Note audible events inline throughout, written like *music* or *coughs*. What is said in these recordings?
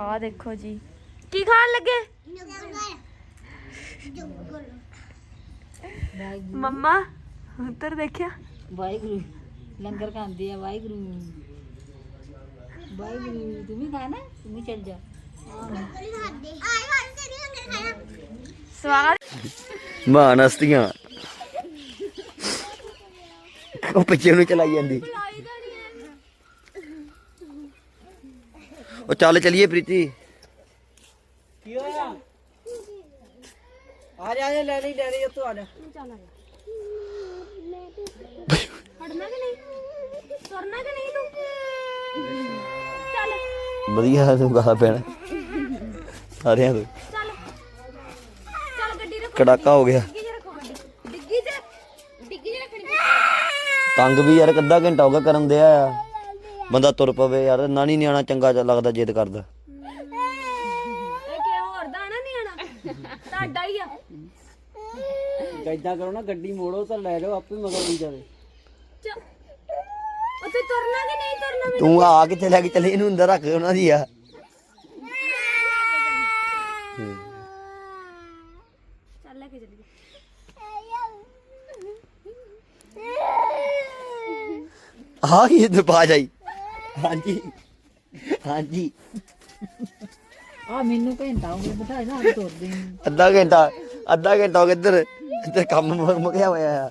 ਆ ਦੇਖੋ ਜੀ। ਕੀ ਖਾਣ ਲੱਗੇ? ਮੰਮਾ ਉੱਧਰ ਦੇਖਿਆ? ਵਾਹਿਗੁਰੂ ਲੰਗਰ ਖਾਂਦੇ ਆ ਵਾਹਿਗੁਰੂ। ਵਾਹਿਗੁਰੂ ਤੂੰ ਵੀ ਖਾਣਾ ਤੂੰ ਵੀ ਚੱਲ ਜਾ। ਸਵਾਦ? ਹਸਤੀਆਂ ਉਹ ਪਿੱਛੇ ਨੂੰ ਚਲਾਈ ਜਾਂਦੀ। ਉਹ ਚੱਲ ਚਲੀਏ ਪ੍ਰੀਤੀ। ਕੀ ਹੋਇਆ? ਆ ਜਾ ਜਾ ਲੈ ਲਈ ਲੈ ਲਈ ਉੱਥੋਂ ਆ ਜਾ। ਹਟਣਾ ਕਿ ਨਹੀਂ? ਤੁਰਨਾ ਕਿ ਨਹੀਂ ਤੂੰ? ਚੱਲ। ਵਧੀਆ ਤੂੰ ਪੈਣਾ ਸਾਰਿਆਂ ਤੋਂ। ਚੱਲ। ਚੱਲ ਗੱਡੀ ਰੱਖੋ ਕੜਾਕਾ ਹੋ ਗਿਆ। ਡਿੱਗੀ 'ਚ ਰੱਖੋ ਗੱਡੀ। ਡਿੱਗੀ 'ਚ ਡਿੱਗੀ 'ਚ ਰੱਖਣੀ। ਤੰਗ ਵੀ ਯਾਰ ਅੱਧਾ ਘੰਟਾ ਹੋ ਗਿਆ ਕਰਨ ਦਿਆ ਆ। ਬੰਦਾ ਤੁਰ ਪਵੇ ਯਾਰ ਨਾਨੀ ਨਿਆਣਾ ਚੰਗਾ ਲੱਗਦਾ ਜਿੱਦ ਕਰਦਾ। ਇਹ ਕਿ ਹੋਰ ਦਾ ਨਾ ਨਹੀਂ ਆਣਾ ਤੁਹਾਡਾ ਹੀ ਆ। ਇਦਾਂ ਕਰੋ ਨਾ ਗੱਡੀ ਮੋੜੋ ਤਾਂ ਲੈ ਜਾਓ ਆਪੇ ਮਗਰ ਨਹੀਂ ਜਾਵੇ। ਚ ਉੱਥੇ ਤੁਰਨਾ ਕਿ ਨਹੀਂ ਤੁਰਨਾ ਤੂੰ ਆ ਕਿੱਥੇ ਲੈ ਕੇ ਚੱਲੇ? ਇਹਨੂੰ ਅੰਦਰ ਰੱਖ ਉਹਨਾਂ ਦੀ ਆ। ਚੱਲ ਲੈ ਕੇ ਚੱਲੀਏ। ਆ ਕੀ ਇਹ ਪਾ ਜਾਈ ਹਾਂਜੀ। ਹਾਂਜੀ। ਆ ਮੈਨੂੰ ਘੰਟਾ ਹੋ ਗਿਆ ਬਿਠਾਏ ਨਾ ਆਪ ਤੁਰਦੇ ਨੂੰ। ਅੱਧਾ ਘੰਟਾ ਅੱਧਾ ਘੰਟਾ ਹੋ ਗਿਆ ਇੱਧਰ ਇੱਧਰ ਕੰਮ ਮੁ- ਮੁੱਕਿਆ ਹੋਇਆ ਆ।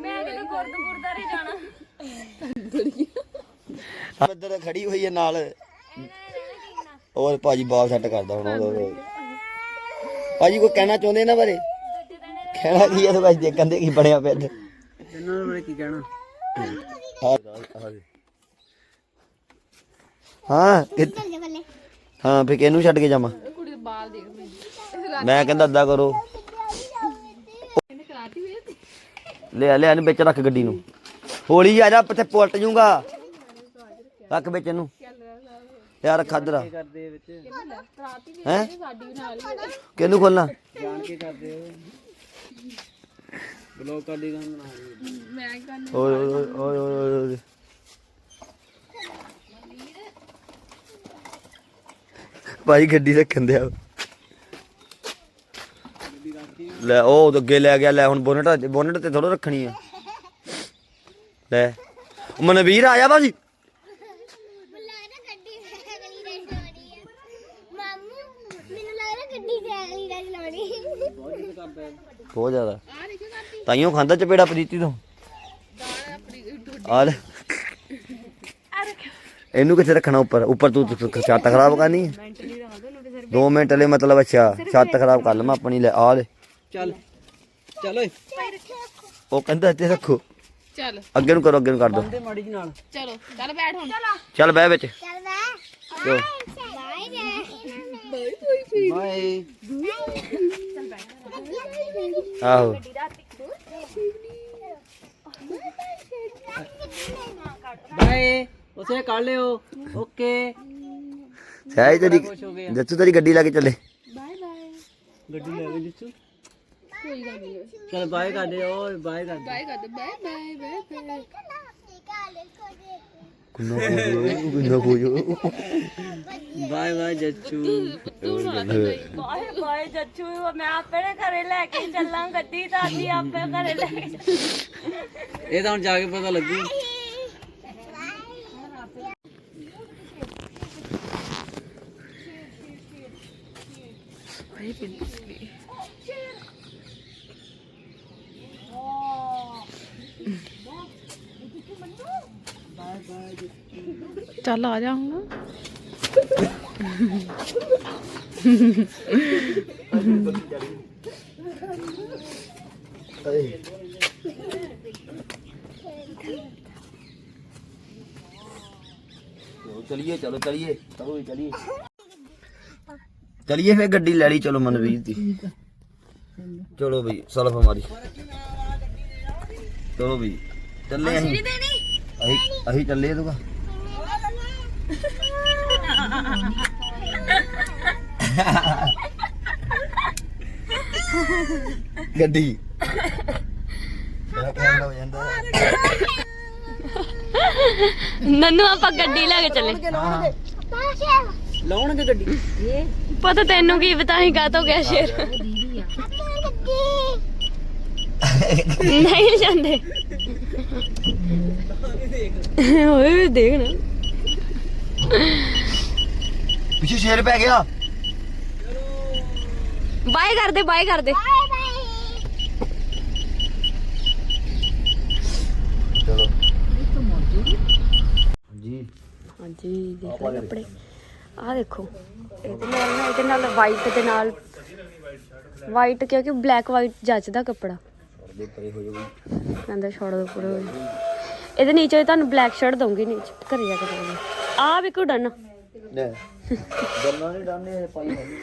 ਮੈਂ ਕਿਤੇ ਗੁਰਦ ਗੁਰਦਾਰੇ ਜਾਣਾ। ਇੱਧਰ ਖੜੀ ਹੋਈ ਹੈ ਨਾਲ। ਹੋਰ ਭਾਜੀ ਬਾਲ ਸੈੱਟ ਕਰਦਾ ਹੁਣ ਉਹ ਭਾਜੀ ਕੋਈ ਕਹਿਣਾ ਚਾਹੁੰਦੇ ਇਹਨਾਂ ਬਾਰੇ? ਕਹਿਣਾ ਕੀ ਹੈ ਤੇ ਭਾਜੀ ਦੇਖਣ ਦੇ ਕੀ ਬਣਿਆ ਪਿਆ ਇੱਧਰ। ਇਹਨਾਂ ਨੂੰ ਬਾਰੇ ਕੀ ਕਹਿਣਾ? ਹਾਂ ਕਿ- ਹਾਂ ਫੇ ਕਿਹਨੂੰ ਛੱਡ ਕੇ ਜਾਵਾਂ? ਮੈਂ ਕਹਿੰਦਾ ਅੱਧਾ ਕਰੋ। ਲੈ ਲੈ ਇਹਨੂੰ ਵਿੱਚ ਰੱਖ ਗੱਡੀ ਨੂੰ। ਹੌਲੀ ਆ ਜਾ ਪਿੱਛੇ ਪੁਲਟ ਜੂਗਾ। ਰੱਖ ਵਿੱਚ ਇਹਨੂੰ। ਯਾਰ ਖਾਦਰਾ ਕਰਦੇ ਵਿੱਚ ਹੈ ਕਿਹਨੂੰ ਖੋਲਣਾ ਜਾਣ ਕੇ ਕਰਦੇ ਹੋ। ਬਲੌਗ ਕਰ ਦੀ ਗਾਂ ਬਣਾ ਦੇ ਓਏ ਓਏ ਓਏ ਓਏ ਓਏ ਓਏ। ਭਾਈ ਗੱਡੀ ਰੱਖਣ ਦਿਆ। ਲੈ ਉਹ ਅੱਗੇ ਲੈ ਗਿਆ ਲੈ ਹੁਣ ਬੋਨਟ ਬੋਨਟ ਤੇ ਥੋੜਾ ਰੱਖਣੀ ਆ। ਲੈ ਮਨਵੀਰ ਆਇਆ ਭਾਜੀ? ਬਹੁਤ ਜ਼ਿਆਦਾ। ਤਾਈਓ ਖਾਂਦਾ ਚਪੇੜਾ ਪ੍ਰੀਤੀ ਤੋਂ? ਆ ਲੈ। ਇਹਨੂੰ ਕਿੱਥੇ ਰੱਖਣਾ ਉੱਪਰ? ਉੱਪਰ ਤੂੰ ਤੂੰ- ਤੂੰ ਛੱਤ ਖਰਾਬ ਕਰਨੀ ਹੈ? 2 ਮਿੰਟ ਲਈ ਮਤਲਬ ਅੱਛਾ ਛੱਤ ਖਰਾਬ ਕਰ ਲਵਾਂ ਆਪਣੀ ਲੈ ਆ ਲੈ। ਚੱਲ। ਚੱਲ ਓਏ। ਉਹ ਕਹਿੰਦਾ ਇੱਥੇ ਰੱਖੋ। ਚੱਲ। ਅੱਗੇ ਨੂੰ ਕਰੋ ਅੱਗੇ ਨੂੰ ਕਰ ਦੋ। ਤੇ ਮਾੜੀ ਜੀ ਨਾਲ। ਚਲੋ ਚੱਲ ਬੈਠ ਹੁਣ। ਚੱਲ। ਬਹਿ ਵਿੱਚ। ਚਲੋ। ਬਾਏ ਆਹੋ। ਬਾਏ ਉਸੇ ਕੱਢ ਲਿਓ। ਓਕੇ। ਸਹਿਜ ਤੇਰੀ ਜੱਤੂ ਤੇਰੀ ਗੱਡੀ ਲੈ ਕੇ ਚੱਲੇ। ਗੱਡੀ ਲੈ ਗਏ ਜਿੱਚੂ। ਚਲ ਬਾਏ ਕਰ ਦੇ ਓਏ ਬਾਏ ਕਰ ਦੇ। ਬਾਏ ਕਰ ਬਾਏ ਬਾਏ ਬਾਏ। ਕੁੰਨਾ ਪੂਜੋ ਕੁੰਨਾ ਪੂਜੋ ਬਾਏ ਬਾਏ ਜੱਚੂ ਬਾਏ ਬਾਏ ਜੱਚੂ ਮੈਂ ਆਪੇ ਨੇ ਘਰੇ ਲੈ ਕੇ ਚੱਲਾਂ ਗੱਡੀ ਤਾਂ ਅਸੀਂ ਆਪੇ ਘਰੇ ਲੈ ਕੇ ਇਹ ਤਾਂ ਹੁਣ ਜਾ ਕੇ ਪਤਾ ਲੱਗੂ। ਚੱਲ ਆ ਜਾ ਹੁਣ। ਚਲੋ ਚਲਿਏ ਚਲੋ ਚਲਿਏ। ਚਲੋ ਜੀ, ਚਲਿਏ। ਚਲਿਏ ਫੇ ਗੱਡੀ ਲੈ ਲਈ ਚਲੋ ਮਨਵੀਰ ਦੀ। ਚਲੋ ਬਈ ਸਲਫ ਹਮਾਰੀ ਚਲੋ ਬਈ ਚੱਲੇ ਅਸੀਂ। ਅਸੀਂ ਅਸੀਂ ਚੱਲੇ ਤੂੰ ਗੱਡੀ। ਮੇਰਾ ਕਹਿਣ ਹੋ ਜਾਂਦਾ ਨੰਨੂ ਆਪਾਂ ਗੱਡੀ ਲੈ ਕੇ ਚੱਲੇ। ਲਾਉਣਗੇ ਗੱਡੀ? ਪਤਾ ਤੈਨੂੰ ਕੀ ਪਤਾ ਨਹੀਂ ਕਾ ਤੋਂ ਗਿਆ ਸ਼ੇਰ ਨਹੀਂ ਜਾਂਦੇ। ਓਏ ਦੇਖ ਨਾ। ਪਿੱਛੇ ਸ਼ੇਰ ਪੈ ਗਿਆ। ਬਾਏ ਕਰਦੇ ਬਾਏ ਕਰਦੇ। ਚਲੋ। ਜੀ ਹਾਂਜੀ ਦੇਖ ਲਓ ਕੱਪੜੇ। ਆਹ ਦੇਖੋ ਇਹਦੇ ਨਾਲ ਨਾ ਇਹਦੇ ਨਾਲ ਵਾਈਟ ਦੇ ਨਾਲ ਵਾਈਟ ਕਿਉਂਕਿ ਬਲੈਕ ਵਾਈਟ ਜੱਚਦਾ ਕੱਪੜਾ। ਦੇ ਪਰੇ ਹੋ ਜਾਊਗੀ ਕਹਿੰਦਾ ਛੋੜ ਦੋ ਪੂਰੇ ਇਹਦੇ ਨੀਚੇ ਤੁਹਾਨੂੰ ਬਲੈਕ ਸ਼ਰਟ ਦਊਂਗੀ ਨੀਚੇ ਘਰੇ ਜਾ ਕੇ ਦਊਂਗੀ। ਆ ਵੀ ਕੁੜਨ ਨੇ ਗੱਲਾਂ ਨਹੀਂ ਡਾਨੇ ਪਾਈ ਹੋਈ।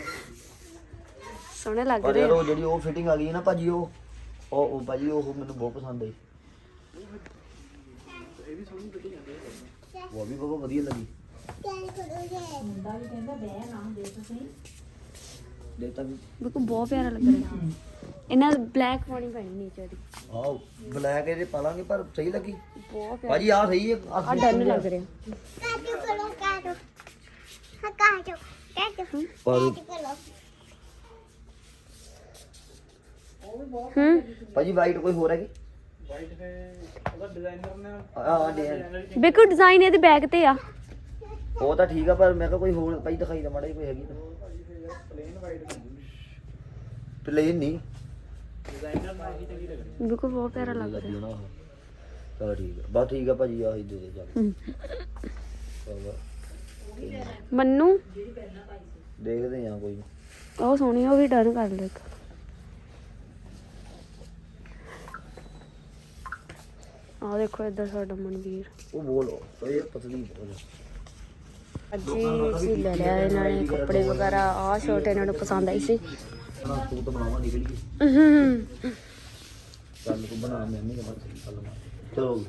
ਸੋਹਣੇ ਲੱਗ ਪਰ ਰਹੇ ਯਾਰ ਆ। ਉਹ ਜਿਹੜੀ ਉਹ ਫਿਟਿੰਗ ਆ ਗਈ ਹੈ ਨਾ ਭਾਜੀ ਉਹ ਉਹ ਉਹ ਭਾਜੀ ਉਹ ਮੈਨੂੰ ਬਹੁਤ ਪਸੰਦ ਆਈ। ਉਹ ਵੀ ਬਹੁਤ ਵਧੀਆ ਲੱਗੀ। ਦੇਤਾ ਵੀ। ਬਿਲਕੁਲ ਬਹੁਤ ਪਿਆਰਾ ਲੱਗ ਰਿਹਾ। ਇਹਨਾਂ ਬਲੈਕ ਪਾਉਣੀ ਪੈਣੀ ਨੀਚੇ ਦੀ। ਆਹ ਬਲੈਕ ਇਹਦੇ ਪਾ ਲਾਂਗੇ ਪਰ ਸਹੀ ਲੱਗੀ। ਬਹੁਤ ਪਿਆਰਾ। ਭਾਜੀ ਆ ਸਹੀ ਹੈ ਆ ਡਨ ਲੱਗ ਰਿਹਾ। ਪਰ ਹੂੰ? ਭਾਜੀ ਵਾਈਟ ਕੋਈ ਹੋਰ ਹੈਗੀ? ਆ ਆ ਡਿਜ਼ਾਈਨ ਬਿਲਕੁਲ ਡਿਜ਼ਾਈਨ ਇਹਦੇ ਬੈਗ ਤੇ ਆ। ਉਹ ਤਾਂ ਠੀਕ ਆ ਪਰ ਮੈਂ ਕਿਹਾ ਕੋਈ ਹੋਰ ਭਾਈ ਦਿਖਾਈ ਦਾ ਮਾੜਾ ਜਿਹਾ ਕੋਈ ਹੈਗੀ ਤਾਂ। ਪਲੇਨ ਨਹੀਂ। ਬਿਲਕੁਲ ਬਹੁਤ ਪਿਆਰਾ ਲੱਗ ਰਿਹਾ ਲੱਗਣਾ ਉਹ ਚਲੋ ਠੀਕ ਆ। ਬਸ ਠੀਕ ਆ ਭਾਜੀ ਆਹੀ ਦੇ ਦੇ ਚੱਲ। ਹੂੰ। ਚਲੋ ਮੰਨੂ? ਦੇਖਦੇ ਆ ਕੋਈ। ਉਹ ਸੋਹਣੀ ਉਹ ਵੀ ਡਨ ਕਰ ਲੈ ਇੱਕ। ਆ ਦੇਖੋ ਇੱਧਰ ਸਾਡਾ ਮਨਵੀਰ। ਉਹ ਬੋਲੋ ਇਹ ਪਤਲੀ ਬੋਲ ਅੱਜ ਹੀ ਅਸੀਂ ਲੈ ਲਿਆ ਇਹਨਾਂ ਨੇ ਕੱਪੜੇ ਵਗੈਰਾ ਆ ਸ਼ਰਟ ਇਹਨਾਂ ਨੂੰ ਪਸੰਦ ਆਈ ਸੀ। ਨਾ ਤੂੰ ਤਾਂ ਬਣਾਵਾ ਨਿਕਲ ਗਈ। ਚੱਲ ਤੂੰ ਬਣਾ ਮੈਂ ਨਹੀਂ ਸਹੀ ਚੱਲ ਚਲੋ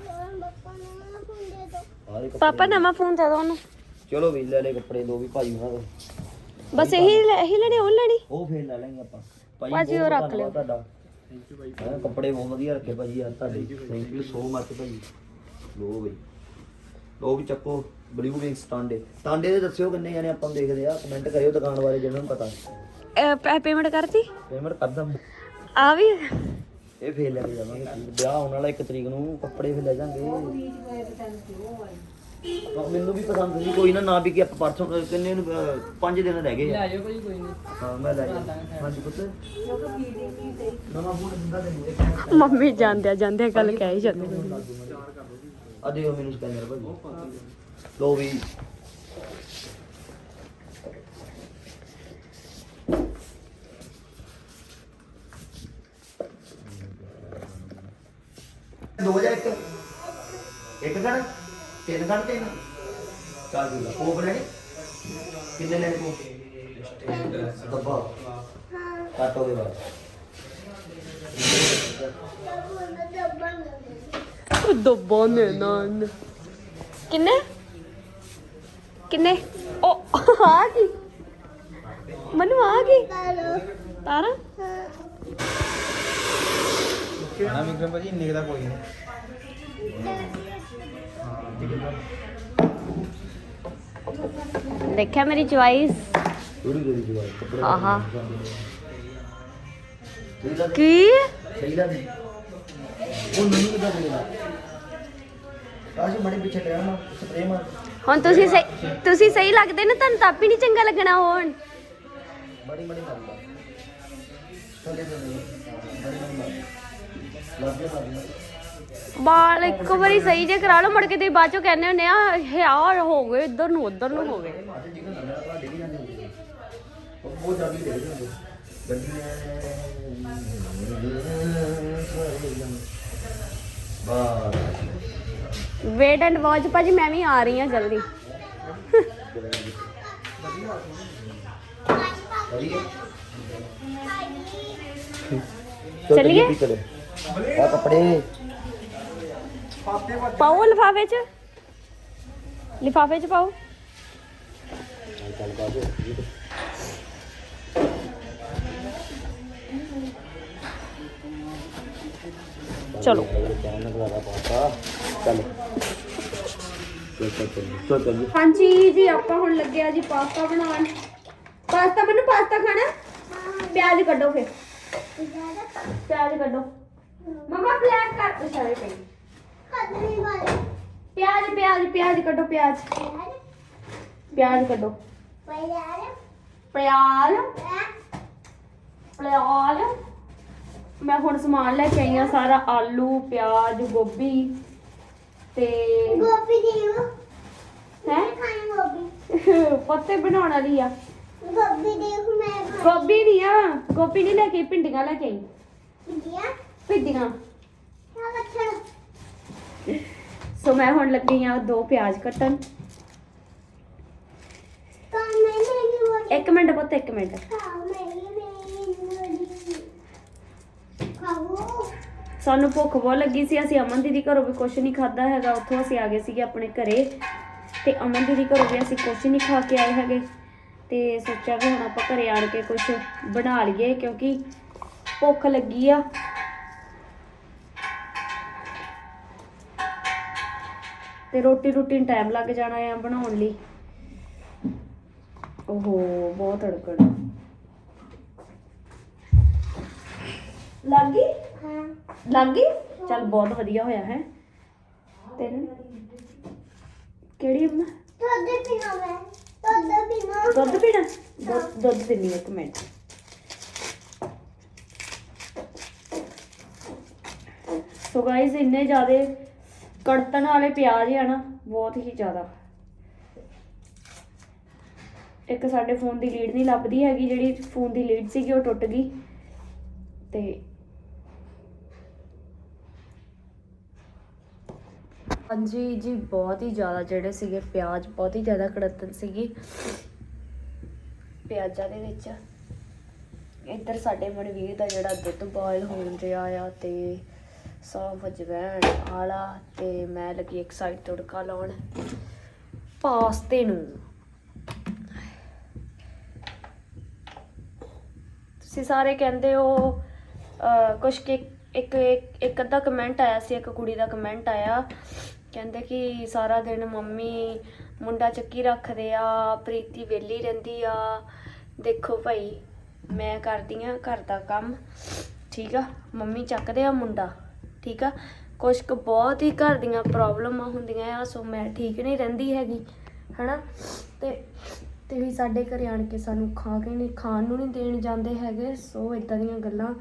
ਆਰੇ ਪਾਪਾ ਨਵਾਂ ਫੋਨ ਦੇ ਦੋ ਉਹਨੂੰ। ਚਲੋ ਵੀ ਲੈ ਲੈ ਕੱਪੜੇ ਦੋ ਵੀ ਭਾਜੀ ਉਹਨਾਂ ਤੋਂ ਬਸ ਇਹੀ ਇਹੀ ਲੈਣੇ ਉਹ ਲੈਣੀ? ਉਹ ਫੇਰ ਲੈ ਲਾਂਗੇ ਆਪਾਂ। ਭਾਜੀ, ਉਹ ਰੱਖ ਲਿਓ। ਤੁਹਾਡਾ। ਹੈਂ, ਕੱਪੜੇ ਬਹੁਤ ਵਧੀਆ ਰੱਖੇ ਭਾਜੀ ਯਾਰ ਤੁਹਾਡੇ। ਥੈਂਕ ਯੂ ਸੋ ਮੱਚ ਭਾਜੀ ਲੋ ਬਈ। ਲੋ ਵੀ ਚੱਕੋ ਬਲੂ ਵਿੰਗਸ ਟਾਂਡੇ ਟਾਂਡੇ ਦੇ ਦੱਸਿਓ ਕਿੰਨੇ ਜਾਨੇ ਆਪਾਂ ਨੂੰ ਦੇਖਦੇ ਆ। ਕਮੈਂਟ ਕਰਿਓ ਦੁਕਾਨ ਬਾਰੇ ਜਿਹਨਾਂ ਨੂੰ ਪਤਾ। ਪੇਮੈਂਟ ਕਰਤੀ? ਪੇਮੈਂਟ ਕਰ ਦਾਂ ਆ ਵੀ? ਇਹ ਫੇਰ ਲੈ ਕੇ ਜਾਵਾਂਗੇ ਵਿਆਹ ਆਉਣ ਵਾਲਾ ਇੱਕ ਤਰੀਕ ਨੂੰ ਕੱਪੜੇ ਫੇਰ ਲੈ ਜਾਾਂਗੇ। ਮੈਨੂੰ ਵੀ ਪਸੰਦ ਸੀ ਕੋਈ ਨਾ ਨਾ ਵੀ ਕਿ ਆਪਾਂ ਪਰਸੋਂ ਕਿੰਨੇ ਨੂੰ ਅਹ, ਪੰਜ ਦਿਨ ਰਹਿ ਗਏ ਆ। ਆਜੋ ਕੋਈ ਕੋਈ ਨਹੀਂ। ਹਾਂ ਮੈਂ ਲੈ ਜਾਵਾਂ ਹਾਂਜੀ ਪੁੱਤ। ਨਵਾਂ ਫੋਨ ਦਿੰਦਾ ਤੈਨੂੰ ਇੱਕ ਮੰਮੀ ਜਾਂਦੇ ਜਾਂਦੇ ਗੱਲ ਕਹਿ ਹੀ ਜਾਂਦੇ ਆ ਦਿਓ ਮੈਨੂੰ ਸਕੈਨਰ ਭਾਜੀ ਲੋ ਵੀ ਦੋ ਹਜ਼ਾਰ ਇੱਕ ਇੱਕ ਗਣ? ਤਿੰਨ ਗਣ ਤਿੰਨ ਚੱਲ ਜੂਗਾ ਕੋਕ ਲੈਣੇ ਕਿੰਨੇ ਲੈਣੇ ਕੋਕ? ਡੱਬਾ ਕੱਟ ਉਹਦੇ ਬਾਅਦ। ਦੱਬਾ ਨੇ ਨਨ ਕਿੰਨੇ? ਕਿੰਨੇ? ਉਹ ਆ ਕੀ ਮਨੂ ਆ ਕੀ ਤਾਰਾ? ਖਾਣਾ ਵਿਕਰਮ ਭਾਜੀ? ਇੰਨੇ ਦਾ ਕੋਈ ਨਹੀਂ ਦੇਖਿਆ ਮੇਰੀ ਚੁਆਇਸ? ਥੋੜੀ ਥੋੜੀ ਜਵਾਈ ਕੱਪੜੇ ਆਹਾ। ਸਹੀ ਲੱਗ ਕੀ? ਸਹੀ ਲੱਗ ਉਹ ਮੈਨੂੰ ਕਿਦਾਂ ਲੱਗਦਾ ਕਾਸ਼ ਬੜੇ ਪਿੱਛੇ ਟਿਆ ਨਾ ਸਪਰੇ ਮਾਰ। ਹੁਣ ਤੁਸੀਂ ਸਹੀ ਤੁਸੀਂ ਸਹੀ ਲੱਗਦੇ ਨਾ ਤੁਹਾਨੂੰ ਤਾਂ ਵੀ ਨਹੀਂ ਚੰਗਾ ਲੱਗਣਾ ਹੁਣ। ਥੱਲੇ ਥੱਲੇ ਮਾਰ ਲੱਗ ਬਾਲ ਇੱਕ ਵਾਰੀ ਸਹੀ ਜੇ ਕਰਾ ਲਓ ਮੁੜ ਕੇ ਤੁਸੀਂ ਬਾਅਦ ਚੋਂ ਕਹਿੰਦੇ ਹੁੰਦੇ ਆ ਯਾਰ ਹੋ ਗਏ ਇੱਧਰ ਨੂੰ ਉੱਧਰ ਨੂੰ ਹੋ ਗਏ। ਬਹੁਤ ਜ਼ਿਆਦਾ ਗੱਡੀਆਂ ਵੇਟ ਐਂਡ ਵਾਚ ਭਾਜੀ ਮੈਂ ਵੀ ਆ ਰਹੀ ਹਾਂ ਜਲਦੀ। ਚੱਲੀਏ? ਆ ਕੱਪੜੇ। ਪਾਓ ਲਿਫਾਫੇ 'ਚ। ਲਿਫਾਫੇ 'ਚ ਪਾਓ। ਚੱਲ। ਪਾ ਦੇ ਚਲੋ ਚੈਨਲ ਦਾ ਪਾਤਾ ਚੱਲ ਚੱਲ ਚੱਲ ਹਾਂਜੀ ਜੀ ਆਪਾਂ ਹੁਣ ਲੱਗੇ ਆ ਜੀ ਪਾਸਤਾ ਬਣਾਉਣ। ਪਾਸਤਾ ਮੈਨੂੰ ਪਾਸਤਾ ਖਾਣਾ? ਪਿਆਜ਼ ਕੱਢੋ ਫਿਰ। ਪਿਆਜ਼ ਕੱਢੋ। ਮਮਾ ਬਲੈਕ ਕਰ ਸਾਰੇ ਪਈ ਪਿਆਜ਼ ਪਿਆਜ਼ ਪਿਆਜ਼ ਕੱਢੋ ਪਿਆਜ਼। ਪਿਆਜ਼? ਕੱਢੋ। ਪਿਆਜ਼? ਪਿਆਜ਼। ਮੈਂ ਹੁਣ ਸਮਾਨ ਲੈ ਕੇ ਆਈ ਆ ਸਾਰਾ ਆਲੂ ਪਿਆਜ਼ ਗੋਭੀ ਤੇ ਹੈ? ਪੱਤੇ ਬਣਾਉਣ ਵਾਲੀ ਆ। ਗੋਭੀ ਨਹੀਂ ਆ ਗੋਭੀ ਨਹੀਂ ਲੈ ਕੇ ਆਈ, ਭਿੰਡੀਆਂ ਲੈ ਕੇ ਆਈ। ਭਿੰਡੀਆਂ? ਸੋ ਮੈਂ ਹੁਣ ਲੱਗੀ ਆ ਦੋ ਪਿਆਜ਼ ਕੱਟਣ। ਇੱਕ ਮਿੰਟ ਪੁੱਤ ਇੱਕ ਮਿੰਟ। ਸਾਨੂੰ ਭੁੱਖ ਬਹੁਤ ਲੱਗੀ ਸੀ ਅਸੀਂ ਅਮਨ ਦੀਦੀ ਘਰੋਂ ਵੀ ਕੁਝ ਨਹੀਂ ਖਾਦਾ ਹੈਗਾ ਉੱਥੋਂ ਅਸੀਂ ਆ ਗਏ ਸੀਗੇ ਆਪਣੇ ਘਰੇ। ਤੇ ਅਮਨ ਦੀਦੀ ਘਰੋਂ ਵੀ ਅਸੀਂ ਕੁਝ ਨਹੀਂ ਖਾ ਕੇ ਆਏ ਹੈਗੇ। ਤੇ ਸੋਚਿਆ ਵੀ ਹੁਣ ਆਪਾਂ ਘਰੇ ਆਣ ਕੇ ਕੁਝ ਬਣਾ ਲਈਏ ਕਿਉਂਕਿ ਭੁੱਖ ਲੱਗੀ ਆ। ਤੇ ਰੋਟੀ ਰੋਟੀ ਨੂੰ ਟਾਈਮ ਲੱਗ ਜਾਣਾ ਆ ਬਣਾਉਣ ਲਈ। ਓਹੋ ਬਹੁਤ ਅੜਕਣ। ਲੱਗ? ਗਈ ਲੱਗ? ਗਈ ਚੱਲ ਬਹੁਤ ਵਧੀਆ ਹੋਇਆ ਹੈ। ਤੈਨੂੰ। ਕਿਹੜੀ ਅੰਮਾ ਦੁੱਧ ਪੀਣਾ ਦੁੱਧ ਦੁੱਧ ਪੀਣੀ? ਇੱਕ ਮਿੰਟ। ਸੋ ਗਾਇਸ ਇੰਨੇ ਜ਼ਿਆਦੇ ਕੜਤਣ ਵਾਲੇ ਪਿਆਜ਼ ਆ ਨਾ, ਬਹੁਤ ਹੀ ਜ਼ਿਆਦਾ। ਇੱਕ ਸਾਡੇ ਫੋਨ ਦੀ ਲੀਡ ਨਹੀਂ ਲੱਭਦੀ ਹੈਗੀ, ਜਿਹੜੀ ਫੋਨ ਦੀ ਲੀਡ ਸੀਗੀ, ਉਹ ਟੁੱਟ ਗਈ। ਤੇ ਹਾਂਜੀ ਜੀ, ਬਹੁਤ ਹੀ ਜ਼ਿਆਦਾ ਜਿਹੜੇ ਸੀਗੇ ਪਿਆਜ਼, ਬਹੁਤ ਹੀ ਜ਼ਿਆਦਾ ਕੜਤਨ ਸੀਗੀ। ਪਿਆਜ਼ਾਂ ਦੇ ਵਿੱਚ ਇੱਧਰ ਸਾਡੇ ਮਨਵੀਰ ਦਾ ਜਿਹੜਾ ਦੁੱਧ ਬੋਇਲ ਹੋਣ ਰਿਹਾ ਆ ਤੇ ਸੌਂਫ ਅਜਵੈਣ ਆਲਾ ਤੇ ਮੈਂ ਲੱਗੀ ਇੱਕ ਸਾਈਡ ਤੜਕਾ ਲਾਉਣ ਪਾਸਤੇ ਨੂੰ। ਤੁਸੀਂ ਸਾਰੇ ਕਹਿੰਦੇ ਹੋ ਅਹ, ਕੁਛ ਕਿ ਇੱਕ ਇੱਕ ਅੱਧਾ ਕਮੈਂਟ ਆਇਆ ਸੀ ਇੱਕ ਕੁੜੀ ਦਾ ਕਮੈਂਟ ਆਇਆ। ਕਹਿੰਦੇ ਕਿ ਸਾਰਾ ਦਿਨ ਮੰਮੀ ਮੁੰਡਾ ਚੱਕੀ ਰੱਖਦੇ ਆ ਪ੍ਰੀਤੀ ਵਿਹਲੀ ਰਹਿੰਦੀ ਆ। ਦੇਖੋ ਭਾਈ ਮੈਂ ਕਰਦੀ ਆ ਘਰ ਦਾ ਕੰਮ ਠੀਕ ਆ? ਮੰਮੀ ਚੱਕਦੇ ਆ ਮੁੰਡਾ। ਠੀਕ ਆ? ਕੁਛ ਕੁ ਬਹੁਤ ਹੀ ਘਰ ਦੀਆਂ ਪ੍ਰੋਬਲਮਾਂ ਹੁੰਦੀਆਂ ਆ, ਸੋ ਮੈਂ ਠੀਕ ਨਹੀਂ ਰਹਿੰਦੀ ਹੈਗੀ, ਹਨਾ? ਤੇ ਤੇ ਵੀ ਸਾਡੇ ਘਰੇ ਆਣ ਕੇ ਸਾਨੂੰ ਖਾ ਕੇ ਨਹੀਂ, ਖਾਣ ਨੂੰ ਨਹੀਂ ਦੇਣ ਜਾਂਦੇ ਹੈਗੇ, ਸੋ ਇਦਾਂ ਦੀਆਂ ਗੱਲਾਂ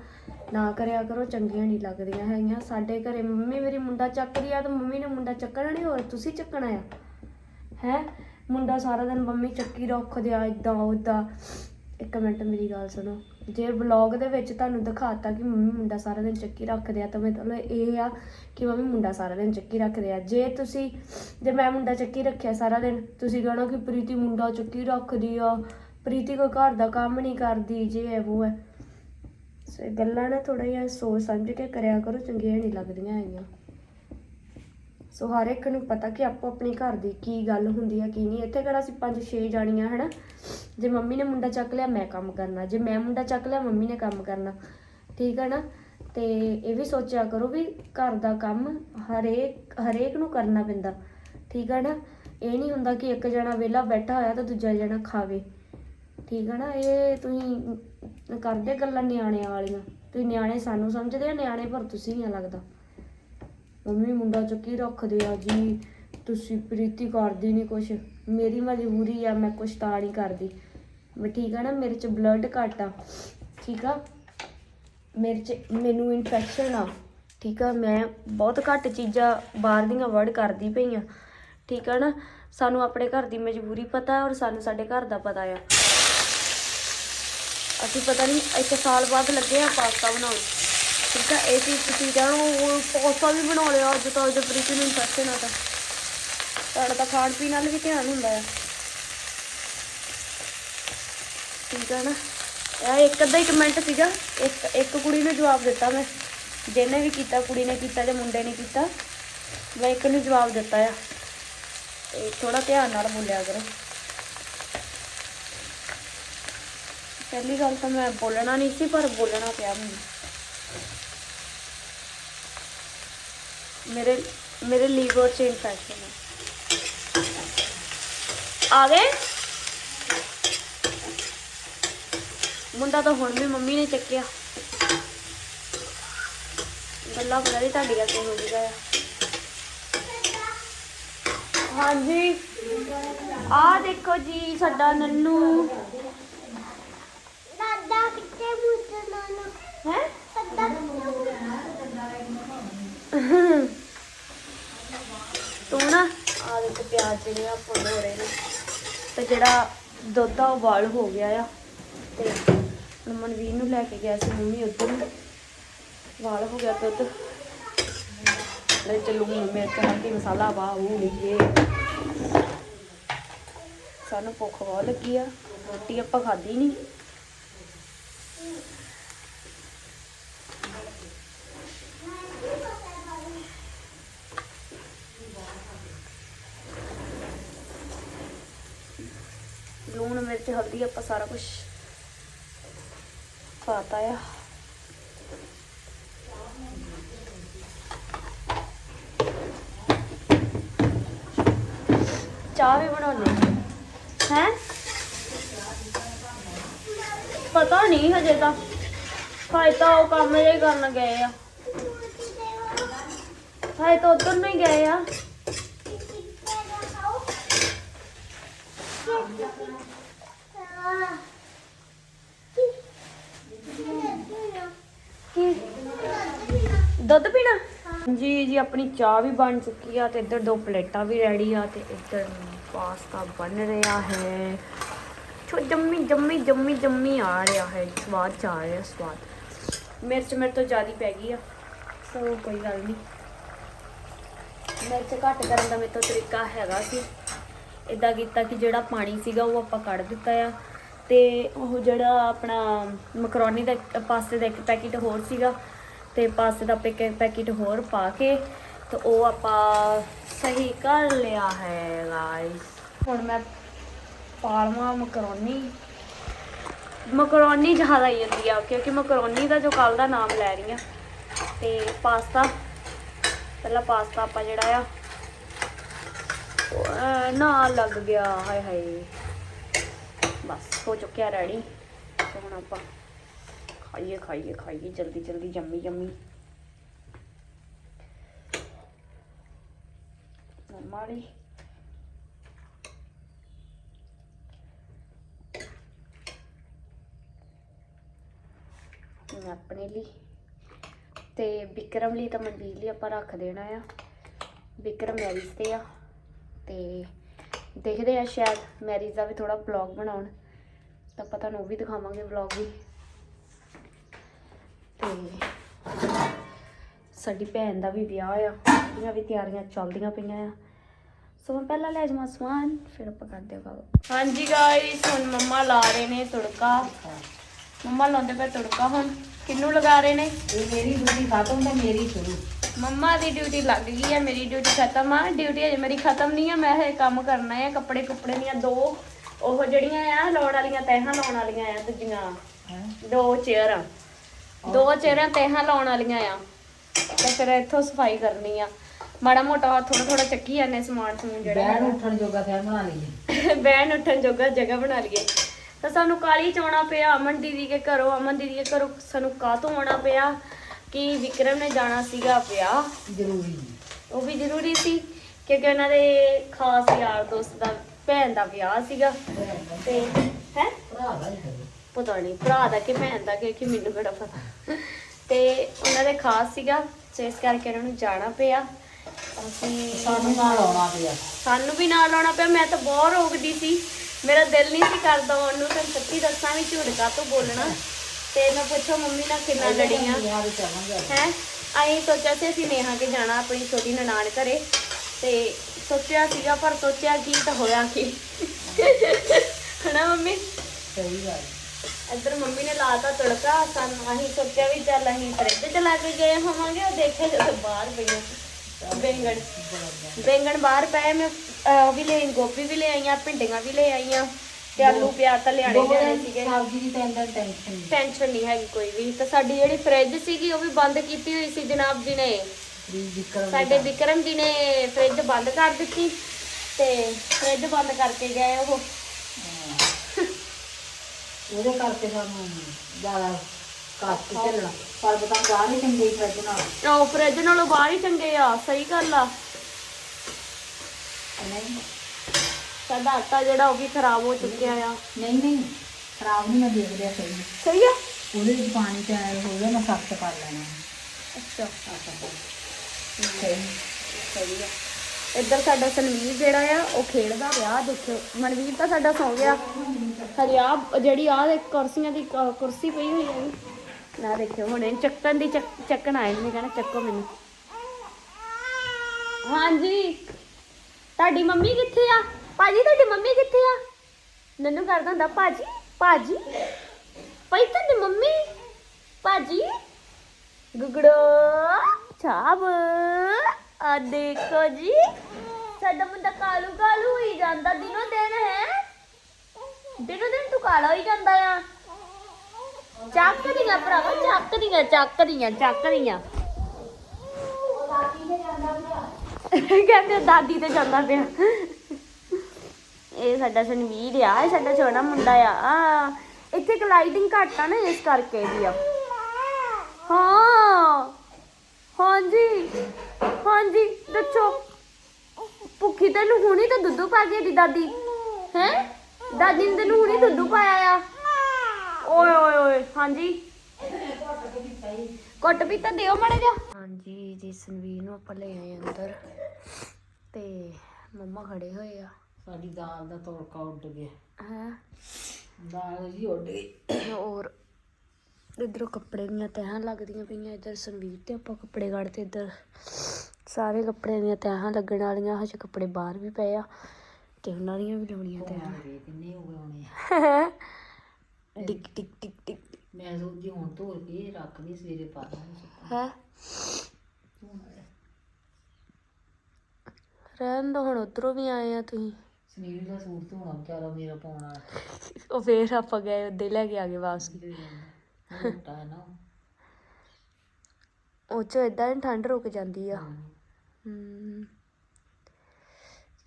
ਨਾ ਕਰਿਆ ਕਰੋ, ਚੰਗੀਆਂ ਨਹੀਂ ਲੱਗਦੀਆਂ ਹੈਗੀਆਂ। ਸਾਡੇ ਘਰੇ ਮੰਮੀ ਮੇਰੀ ਮੁੰਡਾ ਚੱਕਦੀ ਆ, ਤਾਂ ਮੰਮੀ ਨੇ ਮੁੰਡਾ ਚੱਕਣਾ ਨਹੀਂ ਹੋਰ ਤੁਸੀਂ ਚੱਕਣਾ ਆ? ਹੈ? ਮੁੰਡਾ ਸਾਰਾ ਦਿਨ ਮੰਮੀ ਚੱਕੀ ਰੱਖਦੇ ਆ ਇਦਾਂ ਉਦਾਂ ਇੱਕ ਮਿੰਟ ਮੇਰੀ ਗੱਲ ਸੁਣੋ। ਜੇ ਵਲੌਗ ਦੇ ਵਿੱਚ ਤੁਹਾਨੂੰ ਦਿਖਾਤਾ ਕਿ ਮੰਮੀ ਮੁੰਡਾ ਸਾਰਾ ਦਿਨ ਚੱਕੀ ਰੱਖਦੇ ਆ, ਤਾਂ ਮਤਲਬ ਇਹ ਆ ਕਿ ਮੰਮੀ ਮੁੰਡਾ ਸਾਰਾ ਦਿਨ ਚੱਕੀ ਰੱਖਦੇ ਆ। ਜੇ ਤੁਸੀਂ, ਜੇ ਮੈਂ ਮੁੰਡਾ ਚੱਕੀ ਰੱਖਿਆ ਸਾਰਾ ਦਿਨ, ਤੁਸੀਂ ਕਹਣਾ ਕਿ ਪ੍ਰੀਤੀ ਮੁੰਡਾ ਚੱਕੀ ਰੱਖਦੀ ਆ, ਪ੍ਰੀਤੀ ਕੋਈ ਘਰ ਦਾ ਕੰਮ ਨਹੀਂ ਕਰਦੀ, ਜੇ ਹੈ ਉਹ ਹੈ। ਸੋ ਇਹ ਗੱਲਾਂ ਨਾ ਥੋੜਾ ਜਿਹਾ ਸੋਚ ਸਮਝ ਕੇ ਕਰਿਆ ਕਰੋ, ਚੰਗੀਆਂ ਨਹੀਂ ਲੱਗਦੀਆਂ ਹੈਗੀਆਂ। ਸੋ ਹਰ ਇੱਕ ਨੂੰ ਪਤਾ ਕਿ ਆਪੋ ਆਪਣੀ ਘਰ ਦੀ ਕੀ ਗੱਲ ਹੁੰਦੀ ਹੈ ਕੀ ਨਹੀਂ। ਇੱਥੇ ਕਿਹੜਾ ਅਸੀਂ ਪੰਜ ਛੇ ਜਾਣੀਆਂ, ਹਨਾ? ਜੇ ਮੰਮੀ ਨੇ ਮੁੰਡਾ ਚੱਕ ਲਿਆ, ਮੈਂ ਕੰਮ ਕਰਨਾ। ਜੇ ਮੈਂ ਮੁੰਡਾ ਚੱਕ ਲਿਆ, ਮੰਮੀ ਨੇ ਕੰਮ ਕਰਨਾ। ਠੀਕ ਹੈ ਨਾ? ਤੇ ਇਹ ਵੀ ਸੋਚਿਆ ਕਰੋ ਵੀ ਘਰ ਦਾ ਕੰਮ ਹਰੇਕ ਹਰੇਕ ਨੂੰ ਕਰਨਾ ਪੈਂਦਾ। ਠੀਕ ਹੈ ਨਾ? ਇਹ ਨਹੀਂ ਹੁੰਦਾ ਕਿ ਇੱਕ ਜਣਾ ਵਿਹਲਾ ਬੈਠਾ ਹੋਇਆ ਤਾਂ ਦੂਜਾ ਜਣਾ ਖਾਵੇ। ਠੀਕ ਹੈ ਨਾ? ਇਹ ਤੁਸੀਂ ਕਰਦੇ ਗੱਲਾਂ ਨਿਆਣਿਆਂ ਵਾਲੀਆਂ। ਤੁਸੀਂ ਨਿਆਣੇ ਸਾਨੂੰ ਸਮਝਦੇ ਆ, ਨਿਆਣੇ ਪਰ ਤੁਸੀਂ ਆ ਲੱਗਦਾ। ਮੰਮੀ ਮੁੰਡਾ ਚੱਕੀ ਰੱਖਦੇ ਆ ਜੀ, ਤੁਸੀਂ ਪ੍ਰੀਤੀ ਕਰਦੀ ਨਹੀਂ ਕੁਛ। ਮੇਰੀ ਮਜਬੂਰੀ ਆ, ਮੈਂ ਕੁਛ ਤਾਂ ਨਹੀਂ ਕਰਦੀ। ਮੈਂ ਠੀਕ ਆ ਨਾ, ਮੇਰੇ ਚ ਬਲੱਡ ਘੱਟ ਆ, ਠੀਕ ਆ? ਮੇਰੇ ਚ ਮੈਨੂੰ ਇਨਫੈਕਸ਼ਨ ਆ, ਠੀਕ ਆ? ਮੈਂ ਬਹੁਤ ਘੱਟ ਚੀਜ਼ਾਂ ਬਾਹਰ ਦੀਆਂ ਵਰਡ ਕਰਦੀ ਪਈ ਆ, ਠੀਕ ਆ ਨਾ? ਸਾਨੂੰ ਆਪਣੇ ਘਰ ਦੀ ਮਜਬੂਰੀ ਪਤਾ ਔਰ ਸਾਨੂੰ ਸਾਡੇ ਘਰ ਦਾ ਪਤਾ ਆ। ਅਸੀਂ ਪਤਾ ਨਹੀਂ ਇੱਕ ਸਾਲ ਬਾਅਦ ਲੱਗੇ ਆ ਪਾਸਤਾ ਬਣਾਉਣ। ਠੀਕ ਆ, ਇਹ ਚੀਜ਼ ਤੁਸੀਂ ਕਹੋ ਉਹ ਵੀ ਬਣਾ ਲਿਆ, ਅੱਜ ਤਾਂ ਉਹਦੇ ਪ੍ਰੀਤੀ ਨੂੰ ਇਨਫੈਕਸ਼ਨ ਆ ਤਾਂ। ਤੁਹਾਡਾ ਤਾਂ ਖਾਣ ਪੀਣ ਨਾਲ ਵੀ ਧਿਆਨ ਹੁੰਦਾ ਆ। ਠੀਕ ਹੈ ਨਾ? ਇਹ ਇੱਕ ਅੱਧਾ ਹੀ ਕਮੈਂਟ ਸੀਗਾ, ਇੱਕ ਇੱਕ ਕੁੜੀ ਨੇ ਜਵਾਬ ਦਿੱਤਾ ਮੈਂ। ਜਿਹਨੇ ਵੀ ਕੀਤਾ, ਕੁੜੀ ਨੇ ਕੀਤਾ ਜਾਂ ਮੁੰਡੇ ਨੇ ਕੀਤਾ, ਮੈਂ ਇੱਕ ਨੂੰ ਜਵਾਬ ਦਿੱਤਾ ਆ। ਤੇ ਥੋੜਾ ਧਿਆਨ ਨਾਲ ਬੋਲਿਆ ਕਰੋ। ਪਹਿਲੀ ਗੱਲ ਤਾਂ ਮੈਂ ਬੋਲਣਾ ਨਹੀਂ ਸੀ, ਪਰ ਬੋਲਣਾ ਪਿਆ ਮੈਨੂੰ। ਮੇਰੇ ਮੇਰੇ ਲੀਵਰ 'ਚ ਇਨਫੈਕਸ਼ਨ ਹੈ। ਆ ਗਏ? ਮੁੰਡਾ ਤਾਂ ਹੁਣ ਵੀ ਮੰਮੀ ਨੇ ਚੱਕਿਆ। ਗੱਲਾਂ ਪਤਾ ਨਹੀਂ ਤੁਹਾਡੀਆਂ ਕਿਹੋ ਜਿਹਾ ਆ। ਹਾਂਜੀ। ਆ ਦੇਖੋ ਜੀ ਸਾਡਾ ਨੰਨੂ। ਦਾਦਾ ਕਿੱਥੇ ਮੁੱਦਣਾ ਨਾ ਹੈ? ਦਾਦਾ *laughs* ਤੂੰ ਨਾ ਆ ਦੇਖੋ ਪਿਆਜ਼ ਜਿਹੜੇ ਆ ਫੁੱਲ ਹੋ ਰਹੇ ਨੇ ਤੇ ਜਿਹੜਾ ਦੁੱਧ ਦਾ ਉਬਾਲ ਹੋ ਗਿਆ ਆ। ਤੇ ਹੁਣ ਮਨਵੀਰ ਨੂੰ ਲੈ ਕੇ ਗਿਆ ਸੀ ਮੰਮੀ ਉੱਧਰ ਉਬਾਲ ਹੋ ਗਿਆ ਦੁੱਧ। ਲੈ ਚਲੂ ਮਿਰਚ ਹਲਦੀ ਮਸਾਲਾ ਪਾ ਉਹ ਲਈਏ ਸਾਨੂੰ ਭੁੱਖ ਬਹੁਤ ਲੱਗੀ ਆ। ਰੋਟੀ ਆਪਾਂ ਖਾਧੀ ਨਹੀਂ ਲੂਣ ਮਿਰਚ ਹਲਦੀ ਆਪਾਂ ਸਾਰਾ ਕੁਝ ਪਾਤਾ ਆ। ਚਾਹ ਵੀ ਬਣਾਉਣੀ ਹੈ? ਪਤਾ ਨਹੀਂ ਹਜੇ ਤਾਂ। ਹਾਏ ਤਾਂ ਉਹ ਕੰਮ ਜੇ ਕਰਨ ਗਏ ਆ। ਹਾਏ ਤਾਂ ਉਧਰ ਨਹੀਂ ਗਏ ਆ। ਦੁੱਧ ਪੀਣਾ? ਜੀ ਜੀ, ਆਪਣੀ ਚਾਹ ਵੀ ਬਣ ਚੁੱਕੀ ਆ ਤੇ ਇੱਧਰ ਦੋ ਪਲੇਟਾਂ ਵੀ ਰੈਡੀ ਆ ਤੇ ਇੱਧਰ ਪਾਸਤਾ ਬਣ ਰਿਹਾ ਹੈ। ਛੋ, ਜੰਮੀ ਜੰਮੀ ਜੰਮੀ ਜੰਮੀ ਆ ਰਿਹਾ ਹੈ। ਸਵਾਦ ਚ ਆ ਰਿਹਾ ਸਵਾਦ। ਮਿਰਚ ਮੇਰੇ ਤੋਂ ਜ਼ਿਆਦਾ ਪੈ ਗਈ ਆ। ਸੋ ਕੋਈ ਗੱਲ ਨਹੀਂ ਮਿਰਚ ਘੱਟ ਕਰਨ ਦਾ ਮੇਰੇ ਤੋਂ ਤਰੀਕਾ ਹੈਗਾ ਸੀ। ਇਦਾਂ ਕੀਤਾ ਕਿ ਜਿਹੜਾ ਪਾਣੀ ਸੀਗਾ ਉਹ ਆਪਾਂ ਕੱਢ ਦਿੱਤਾ ਆ। ਤੇ ਉਹ ਜਿਹੜਾ ਆਪਣਾ ਮਕਰੋਨੀ ਦਾ ਇੱਕ- ਪਾਸਤੇ ਦਾ ਇੱਕ ਪੈਕੇਟ ਹੋਰ ਸੀਗਾ ਤੇ ਪਾਸਤੇ ਦਾ ਪੈਕ- ਪੈਕੇਟ ਹੋਰ ਪਾ ਕੇ ਤੇ ਉਹ ਆਪਾਂ ਸਹੀ ਕਰ ਲਿਆ ਹੈ ਗਾਇਸ ਹੁਣ ਮੈਂ ਪਾਲਵਾ ਮਕਰੋਨੀ। ਮਕਰੋਨੀ ਜ਼ਿਆਦਾ ਹੀ ਜਾਂਦੀ ਆ, ਕਿਉਂਕਿ ਮਕਰੋਨੀ ਦਾ ਜੋ ਕੱਲ ਦਾ ਨਾਮ ਲੈ ਰਹੀ ਆ, ਤੇ ਪਾਸਤਾ, ਪਹਿਲਾਂ ਪਾਸਤਾ ਆਪਾਂ ਜਿਹੜਾ ਆ ਨਾ ਲੱਗ ਗਿਆ ਹਾਏ ਹਾਏ ਬਸ, ਹੋ ਚੁੱਕਿਆ ਰੈਡੀ ਹੁਣ ਆਪਾਂ ਖਾਈਏ ਖਾਈਏ ਖਾਈਏ, ਜਲਦੀ ਜਲਦੀ, ਜੰਮੀ ਜੰਮੀ। ਨਰਮਾਲੀ ਮੈਂ ਆਪਣੇ ਲਈ। ਤੇ ਵਿਕਰਮ ਲਈ ਤਾਂ ਮਨਵੀਰ ਲਈ ਆਪਾਂ ਰੱਖ ਦੇਣਾ ਆ। ਵਿਕਰਮ ਮੈਰਿਜ ਤੇ ਆ। ਤੇ ਦੇਖਦੇ ਆ ਸ਼ਾਇਦ ਮੈਰਿਜ ਦਾ ਵੀ ਥੋੜਾ ਵਲੌਗ ਬਣਾਉਣ। ਤਾਂ ਆਪਾਂ ਤੁਹਾਨੂੰ ਉਹ ਵੀ ਦਿਖਾਵਾਂਗੇ ਵਲੌਗ ਵੀ। ਤੇ ਸਾਡੀ ਭੈਣ ਦਾ ਵੀ ਵਿਆਹ ਆ ਉਹਦੀਆਂ ਵੀ ਤਿਆਰੀਆਂ ਚੱਲਦੀਆਂ ਪਈਆਂ ਆ। ਸੋ ਮੈਂ ਪਹਿਲਾਂ ਲੈ ਜਾਵਾਂ ਸਮਾਨ ਫਿਰ ਆਪਾਂ ਕਰਦੇ ਆ ਗੱਲ। ਹਾਂਜੀ ਗਾਇਸ ਹੁਣ ਮੰਮਾ ਲਾ ਰਹੇ ਨੇ ਤੜਕਾ। ਮੰਮਾ ਲਾਉਂਦੇ ਪਏ ਤੜਕਾ ਹੁਣ। ਕਿੰਨੂੰ ਲਗਾ ਰਹੇ ਨੇ? ਇਹ ਮੇਰੀ ਡਿਊਟੀ ਖਤਮ ਤੇ ਮੇਰੀ ਸ਼ੁਰੂ। ਮੰਮਾ ਦੀ ਡਿਊਟੀ ਲੱਗ ਗਈ ਹੈ ਮੇਰੀ ਡਿਊਟੀ ਖਤਮ ਆ। ਡਿਊਟੀ ਅਜੇ ਮੇਰੀ ਖਤਮ ਨਹੀਂ ਆ ਮੈਂ ਇਹ ਕੰਮ ਕਰਨਾ ਹੈ ਕੱਪੜੇ ਕੁੱਪੜੇ ਦੀਆਂ ਦੋ ਉਹ ਜਿਹੜੀਆਂ ਆ ਲਾਉਣ ਵਾਲੀਆਂ ਤੈਹਾਂ ਲਾਉਣ ਵਾਲੀਆਂ ਆ ਦੂਜੀਆਂ। ਦੋ ਚੇਅਰਾਂ ਦੋ ਚੇਅਰਾਂ ਤੈਹਾਂ ਲਾਉਣ ਵਾਲੀਆਂ ਆ। ਤੇ ਫਿਰ ਇੱਥੋਂ ਸਫ਼ਾਈ ਕਰਨੀ ਆ। ਮਾੜਾ ਮੋਟਾ ਥੋੜਾ ਥੋੜਾ ਚੱਕੀ ਜਾਂਦੇ ਸਮਾਨ ਸਮੂਨ ਜਿਹੜਾ ਹੈਗਾ। ਉੱਠਣ ਜੋਗਾ ਫਿਰ ਬਣਾ ਲਈਏ। *laughs* ਬਹਿਣ ਉੱਠਣ ਜੋਗਾ ਜਗ੍ਹਾ ਬਣਾ ਲਈਏ। ਤਾਂ ਸਾਨੂੰ ਕਾਲੀ ਚ ਆਉਣਾ ਪਿਆ ਅਮਨ ਦੀਦੀ ਕੇ ਘਰੋਂ ਅਮਨ ਦੀਦੀ ਕੇ ਘਰੋਂ ਸਾਨੂੰ ਕਾਹਤੋਂ ਆਉਣਾ ਪਿਆ ਕਿ ਵਿਕਰਮ ਨੇ ਜਾਣਾ ਸੀਗਾ ਵਿਆਹ। ਜ਼ਰੂਰੀ। ਉਹ ਵੀ ਜ਼ਰੂਰੀ ਸੀ ਕਿਉਂਕਿ ਉਹਨਾਂ ਦੇ ਖਾਸ ਯਾਰ ਦੋਸਤ ਦਾ ਭੈਣ ਦਾ ਵਿਆਹ ਸੀਗਾ। ਤੇ ਹੈ? ਭਰਾ ਦਾ ਹੀ ਪਤਾ ਨਹੀਂ ਭਰਾ ਦਾ ਕਿ ਭੈਣ ਦਾ ਕਿ ਮੈਨੂੰ ਕਿਹੜਾ ਪਤਾ। ਤੇ ਉਹਨਾਂ ਦੇ ਖਾਸ ਸੀਗਾ ਸੋ ਇਸ ਕਰਕੇ ਉਹਨਾਂ ਨੂੰ ਜਾਣਾ ਪਿਆ। ਅਸੀਂ ਸਾਨੂੰ ਨਾਲ ਆਉਣਾ ਪਿਆ। ਸਾਨੂੰ ਵੀ ਨਾਲ ਆਉਣਾ ਪਿਆ ਮੈਂ ਤਾਂ ਬਹੁਤ ਰੋਕਦੀ ਸੀ। ਮੇਰਾ ਦਿਲ ਨਹੀਂ ਸੀ ਕਰਦਾ ਉਹਨੂੰ ਤਾਂ ਸੱਚੀ ਦੱਸਾਂ ਵੀ ਝੂਠ ਕਾਹਤੋਂ ਬੋਲਣਾ। ਤੇ ਮੈਂ ਪੁੱਛੋ ਮੰਮੀ ਨਾਲ ਕਿੰਨਾ ਲੜੀਆਂ ਹੈ? ਅਸੀਂ ਸੋਚਿਆ ਸੀ ਅਸੀਂ ਨੇਹਾ ਕੇ ਜਾਣਾ ਆਪਣੀ ਛੋਟੀ ਨਨਾਣ ਘਰੇ। ਤੇ ਸੋਚਿਆ ਸੀਗਾ ਪਰ ਸੋਚਿਆ ਕੀ ਤਾਂ ਹੋਇਆ ਕੀ। ਹਨਾ ਮੰਮੀ? ਸਹੀ ਗੱਲ। ਇੱਧਰ ਮੰਮੀ ਨੇ ਲਾਤਾ ਤੜਕਾ ਸਾਨੂੰ ਅਸੀਂ ਸੋਚਿਆ ਵੀ ਚੱਲ ਅਸੀਂ ਫਰਿੱਜ ਚ ਲਾ ਕੇ ਗਏ ਹੋਵਾਂਗੇ ਉਹ ਦੇਖਿਆ ਜਦੋਂ ਬਾਹਰ ਪਈਆਂ ਬੈਂਗਣ ਬੈਂਗਣ ਬਾਹਰ ਪਏ ਮੈਂ ਉਹ ਵੀ ਲੈ ਗੋਭੀ ਵੀ ਲੈ ਆਈਆਂ ਭਿੰਡੀਆਂ ਵੀ ਲੈ ਆਈਆਂ ਤੇ ਆਲੂ ਪਿਆਜ਼ ਤਾਂ ਲਿਆਣੇ ਲਿਆਣੇ ਸੀਗੇ। ਸਬਜ਼ੀ ਦੀ ਤਾਂ ਇੰਦਰ ਟੈਨਸ਼ਨ ਨਹੀਂ ਟੈਨਸ਼ਨ ਨਹੀਂ ਹੈਗੀ ਕੋਈ ਵੀ। ਤਾਂ ਸਾਡੀ ਜਿਹੜੀ ਫਰਿੱਜ ਸੀਗੀ ਉਹ ਵੀ ਬੰਦ ਕੀਤੀ ਹੋਈ ਸੀ ਜਨਾਬ ਜੀ ਨੇ। ਸਾਡੇ ਵਿਕਰਮ ਜੀ ਨੇ ਫ੍ਰਿਜ ਬੰਦ ਕਰ ਦਿੱਤੀ ਤੇ ਫ੍ਰਿਜ ਬੰਦ ਕਰਕੇ ਗਏ ਉਹ। ਉਹਦੇ ਕਰਕੇ ਸਾਨੂੰ ਜ਼ਿਆਦਾ ਕਾਸਟ ਚੱਲਣਾ ਪਰ ਬਤਾ ਬਾਹਰ ਹੀ ਚੰਗੀ ਫਰਿੱਜ ਨਾਲ। ਉਹ ਫ੍ਰਿਜ ਨਾਲੋਂ ਬਾਹਰ ਹੀ ਚੰਗੇ ਆ ਸਹੀ ਗੱਲ ਆ। ਨਹੀਂ। ਸਾਡਾ ਆਟਾ ਜਿਹੜਾ ਉਹ ਵੀ ਖਰਾਬ ਹੋ ਚੁੱਕਿਆ ਆ। ਨਹੀਂ ਨਹੀਂ ਖਰਾਬ ਨਹੀਂ ਮੈਂ ਦੇਖ ਰਿਹਾ ਸਹੀ। ਸਹੀ ਆ? ਉਹਦੇ ਵਿੱਚ ਪਾਣੀ ਤੇ ਆਇਆ ਹੋਊਗਾ ਮੈਂ ਸਖਤ ਕਰ ਲੈਣਾ। ਅੱਛਾ। ਸਹੀ। ਸਹੀ ਆ। ਇੱਧਰ ਸਾਡਾ ਸਨਵੀਰ ਜਿਹੜਾ ਆ, ਉਹ ਖੇਡਦਾ ਪਿਆ, ਦੇਖਿਓ। ਮਨਵੀਰ ਤਾਂ ਸਾਡਾ ਸੌ ਗਿਆ। ਹਜੇ ਆ ਜਿਹੜੀ ਆ ਕੁਰਸੀਆਂ ਦੀ ਕ- ਕੁਰਸੀ ਪਈ ਹੋਈ ਹੈ ਨਾ ਦੇਖਿਓ, ਹੁਣ ਇਹ ਚੱਕਣ ਦੀ ਚੱਕ- ਚੱਕਣ ਆਏ ਨੇ, ਕਹਿੰਦਾ ਚੱਕੋ ਮੈਨੂੰ। ਹਾਂਜੀ। ਤੁਹਾਡੀ ਮੰਮੀ ਕਿੱਥੇ ਆ? ਭਾਜੀ, ਤੁਹਾਡੀ ਮੰਮੀ ਕਿੱਥੇ ਆ? ਨੰਨੂ ਕਰਦਾ ਹੁੰਦਾ ਭਾਜੀ ਭਾਜੀ। ਭਾਈ, ਤੁਹਾਡੀ ਮੰਮੀ? ਭਾਜੀ। ਗੁਗੜੋ ਛਾਬ ਆ ਦੇਖੋ ਜੀ। ਸਾਡਾ ਮੁੰਡਾ ਕਾਲੂ ਕਾਲੂ ਹੋਈ ਜਾਂਦਾ ਦਿਨੋ ਦਿਨ ਹੈ। ਦਿਨੋ ਦਿਨ ਤੂੰ ਕਾਲਾ ਹੋਈ ਜਾਂਦਾ ਆ। ਚੱਕ ਦੀਆਂ ਭਰਾਵਾ ਚੱਕ ਦੀਆਂ ਚੱਕ ਦੀਆਂ ਚੱਕ ਦੀਆਂ ਕਹਿੰਦੇ ਦਾਦੀ ਤੇ ਜਾਂਦਾ ਪਿਆ। ਇਹ ਸਾਡਾ ਸਨਵੀਰ ਆ ਇਹ ਸਾਡਾ ਛੋਟਾ ਮੁੰਡਾ ਆ। ਆ, ਇੱਥੇ ਇੱਕ ਲਾਈਟਿੰਗ ਘੱਟ ਆ ਨਾ ਇਸ ਕਰਕੇ ਵੀ ਆ। ਹਾਂ। ਹਾਂਜੀ ਹਾਂਜੀ ਦੱਸੋ। ਭੁੱਖੀ ਤੈਨੂੰ ਹੁਣੀ ਤਾਂ ਦੁੱਧ ਪਾ ਕੇ ਦੀ ਦਾਦੀ। ਹੈ? ਦਾਦੀ ਨੇ ਤੈਨੂੰ ਹੁਣੀ ਦੁੱਧ ਪਾਇਆ ਆ। ਓਏ ਓਏ ਓਏ ਹਾਂਜੀ। ਕੁੱਟ ਵੀ ਤਾਂ ਦਿਓ ਮਾੜਾ ਜਿਹਾ। ਹਾਂਜੀ ਜੀ ਸੰਵੀਰ ਨੂੰ ਆਪਾਂ ਲੈ ਆਏ ਅੰਦਰ ਤੇ ਮੰਮਾ ਖੜੇ ਹੋਏ ਆ। ਸਾਡੀ ਦਾਲ ਦਾ ਤੜਕਾ ਉੱਡ ਗਿਆ। ਹੈ? ਦਾਲ ਜੀ ਉੱਡ ਗਈ। ਔਰ ਇਧਰੋਂ ਕੱਪੜੇ ਦੀਆਂ ਤਹਾਂ ਲੱਗਦੀਆਂ ਪਈਆਂ ਇਧਰ ਸੰਵੀਰ ਤੇ ਆਪਾਂ ਕੱਪੜੇ ਕੱਢਦੇ ਇਧਰ ਸਾਰੇ ਕੱਪੜੇ ਦੀਆਂ ਤਹਾਂ ਲੱਗਣ ਵਾਲੀਆਂ ਹਜੇ ਕੱਪੜੇ ਬਾਹਰ ਵੀ ਪਏ ਆ ਤੇ ਉਹਨਾਂ ਦੀਆਂ ਵੀ ਲਾਉਣੀਆਂ ਤਹਾਂ। ਕਿੰਨੇ ਹੋ ਗਏ ਹੋਣੇ *laughs* ਟਿਕ ਟਿਕ ਟਿਕ ਟਿਕ। ਮੈਂ ਸੋਚਦੀ ਹੁਣ ਧੋ ਕੇ ਰੱਖ ਲਈ ਸਵੇਰੇ ਪਾ ਦਾਂਗੇ ਹੈ? ਰਹਿਣ ਦੋ ਹੁਣ ਉਧਰੋਂ ਵੀ ਆਏ ਆ ਤੁਸੀਂ। ਸੁਨੀਲ ਦਾ ਸੂਟ ਧੋਣਾ ਵਿਚਾਰਾ ਮੇਰਾ ਪਾਉਣਾ। ਉਹ ਫੇਰ ਆਪਾਂ ਗਏ ਉੱਦੇ ਲੈ ਕੇ ਆ ਗਏ ਵਾਪਸ। ਮੋਟਾ ਹੈ ਨਾ। ਉਹ ਚ ਇਦਾਂ ਹੀ ਠੰਡ ਰੁਕ ਜਾਂਦੀ ਆ। ਹਮ।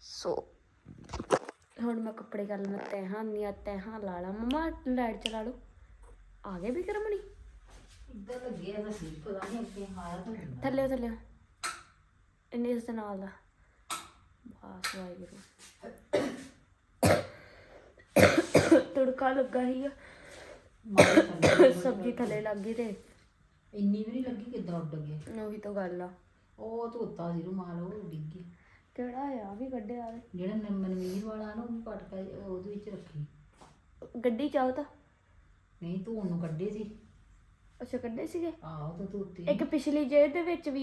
ਸੋ ਹੁਣ ਮੈਂ ਕੱਪੜੇ ਕਰ ਲਵਾਂ ਤੈਹਾਂ ਦੀਆਂ ਤੈਹਾਂ ਲਾ ਲਾ। ਮਮਾ ਲਾਈਟ ਚਲਾ ਲਓ। ਆ ਗਏ ਵੀ ਕਰਮਣੀ? ਇੱਦਾਂ ਲੱਗਿਆ ਤਾਂ ਸੀ ਪਤਾ ਨਹੀਂ ਅੱਗੇ ਹੁੰਦਾ। ਥੱਲੇ ਥੱਲੇ। ਇੰਨੇ ਇਸ ਦੇ ਨਾਲ ਦਾ ਬਾਸ ਵਾਹਿਗੁਰੂ। *coughs* ਤੜਕਾ ਲੱਗਾ ਹੀ ਆ। ਸਬਜ਼ੀ ਥੱਲੇ ਲੱਗ ਗਈ ਤੇ। ਇੰਨੀ ਵੀ ਨਹੀਂ ਲੱਗੀ ਕਿੱਦਾਂ ਉੱਡ ਗਿਆ ਉਹੀ ਤਾਂ ਗੱਲ ਆ। ਉਹ ਧੋਤਾ ਸੀ ਰੁਮਾਲ ਉਹ ਡਿੱਗ ਗਿਆ ਕਿਹੜਾ ਆ? ਵੀ ਕੱਢਿਆ ਵੇ। ਜਿਹੜਾ ਨ- ਮਨਵੀਰ ਵਾਲਾ ਨਾ ਉਹ ਵੀ ਪਟਕਾ ਉਹ ਉਹਦੇ ਵਿੱਚ ਰੱਖੀ। ਗੱਡੀ ਚਾਹੋ ਤਾਂ? ਨਹੀਂ ਧੋਣ ਨੂੰ ਕੱਢੇ ਸੀ। ਅੱਛਾ ਕੱਢੇ ਸੀਗੇ? ਆਹੋ ਤਾਂ ਧੋਤੇ ਇੱਕ ਪਿਛਲੀ ਜੇਬ ਦੇ ਵਿੱਚ ਵੀ